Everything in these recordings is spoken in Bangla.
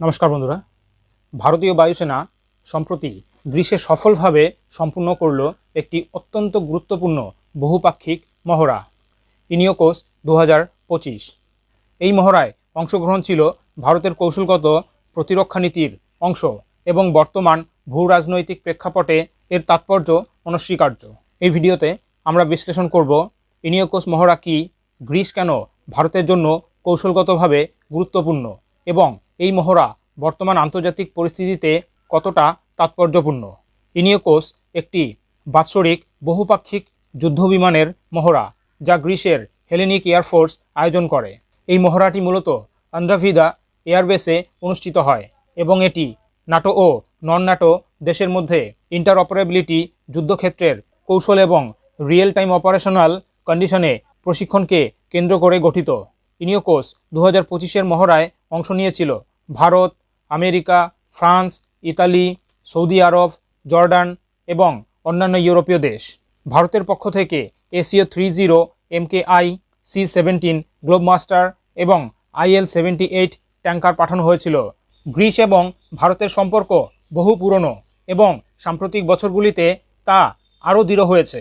নমস্কার বন্ধুরা। ভারতীয় বায়ুসেনা সম্প্রতি গ্রীষ্মে সফলভাবে সম্পূর্ণ করল একটি অত্যন্ত গুরুত্বপূর্ণ বহুপাক্ষিক মহড়া ইনিয়োকোস দু এই মহড়ায় অংশগ্রহণ ছিল ভারতের কৌশলগত প্রতিরক্ষা নীতির অংশ এবং বর্তমান ভূ রাজনৈতিক প্রেক্ষাপটে এর তাৎপর্য অনস্বীকার্য। এই ভিডিওতে আমরা বিশ্লেষণ করব ইনিয়োকোস মহড়া কি গ্রিস কেন ভারতের জন্য কৌশলগতভাবে গুরুত্বপূর্ণ এবং এই মহড়া বর্তমান আন্তর্জাতিক পরিস্থিতিতে কতটা তাৎপর্যপূর্ণ? ইনিয়োকোস একটি বাৎসরিক বহুপাক্ষিক যুদ্ধবিমানের মহড়া যা গ্রিসের হেলেনিক এয়ারফোর্স আয়োজন করে। এই মহড়াটি মূলত আন্দ্রাভিদা এয়ারবেসে অনুষ্ঠিত হয় এবং এটি নাটো ও নন নাটো দেশের মধ্যে ইন্টারঅপারেবিলিটি যুদ্ধক্ষেত্রের কৌশল এবং রিয়েল টাইম অপারেশনাল কন্ডিশনে প্রশিক্ষণকে কেন্দ্র করে গঠিত। ইনিয়োকোস দু হাজার পঁচিশের মহড়ায় অংশ নিয়েছিল। Bharat, America, France, Italy, Saudi আরব, জর্ডান এবং অন্যান্য ইউরোপীয় দেশ। ভারতের পক্ষ থেকে SEO three zero MK I, C seventeen Globemaster এবং আইএল সেভেন্টি এইট ট্যাঙ্কার পাঠানো হয়েছিল। গ্রিস এবং ভারতের সম্পর্ক বহু পুরনো এবং সাম্প্রতিক বছরগুলিতে তা আরও দৃঢ় হয়েছে।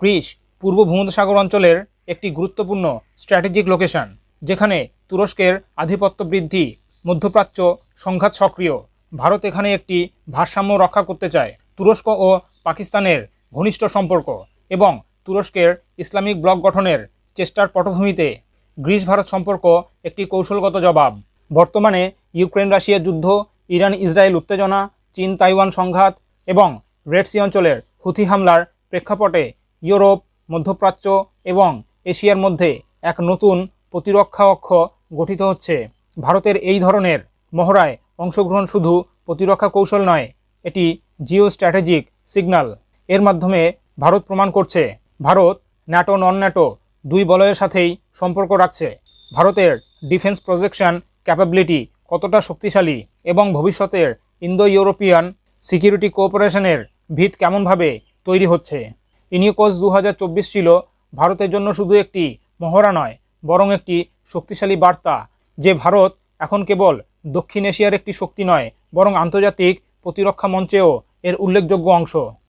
গ্রিস পূর্ব ভূমধ্যসাগর অঞ্চলের একটি গুরুত্বপূর্ণ স্ট্র্যাটেজিক লোকেশন, যেখানে তুরস্কের আধিপত্য বৃদ্ধি মধ্যপ্রাচ্য সংঘাত সক্রিয়। ভারত এখানে একটি ভারসাম্য রক্ষা করতে চায়। তুরস্ক ও পাকিস্তানের ঘনিষ্ঠ সম্পর্ক এবং তুরস্কের ইসলামিক ব্লক গঠনের চেষ্টার পটভূমিতে গ্রিস ভারত সম্পর্ক একটি কৌশলগত জবাব। বর্তমানে ইউক্রেন রাশিয়া যুদ্ধ, ইরান ইসরায়েল উত্তেজনা, চীন তাইওয়ান সংঘাত এবং রেড সি অঞ্চলের হুথি হামলার প্রেক্ষাপটে ইউরোপ, মধ্যপ্রাচ্য এবং এশিয়ার মধ্যে এক নতুন প্রতিরক্ষা অক্ষ গঠিত হচ্ছে। ভারতের এই ধরনের মহড়ায় অংশগ্রহণ শুধু প্রতিরক্ষা কৌশল নয়, এটি জিও স্ট্র্যাটেজিক সিগন্যাল এর মাধ্যমে ভারত প্রমাণ করছে, ভারত ন্যাটো নন ন্যাটো দুই বলয়ের সাথেই সম্পর্ক রাখছে। ভারতের ডিফেন্স প্রজেকশন ক্যাপাবিলিটি কতটা শক্তিশালী এবং ভবিষ্যতের ইন্দো ইউরোপিয়ান সিকিউরিটি কোঅপারেশনের ভিত কেমনভাবে তৈরি হচ্ছে? ইনিকোস দু হাজার চব্বিশ ছিল, ভারতের জন্য শুধু একটি মহড়া নয়, বরং একটি শক্তিশালী বার্তা যে ভারত এখন কেবল দক্ষিণ এশিয়ার একটি শক্তি নয়, বরং আন্তর্জাতিক প্রতিরক্ষা মঞ্চেও এর উল্লেখযোগ্য অংশ।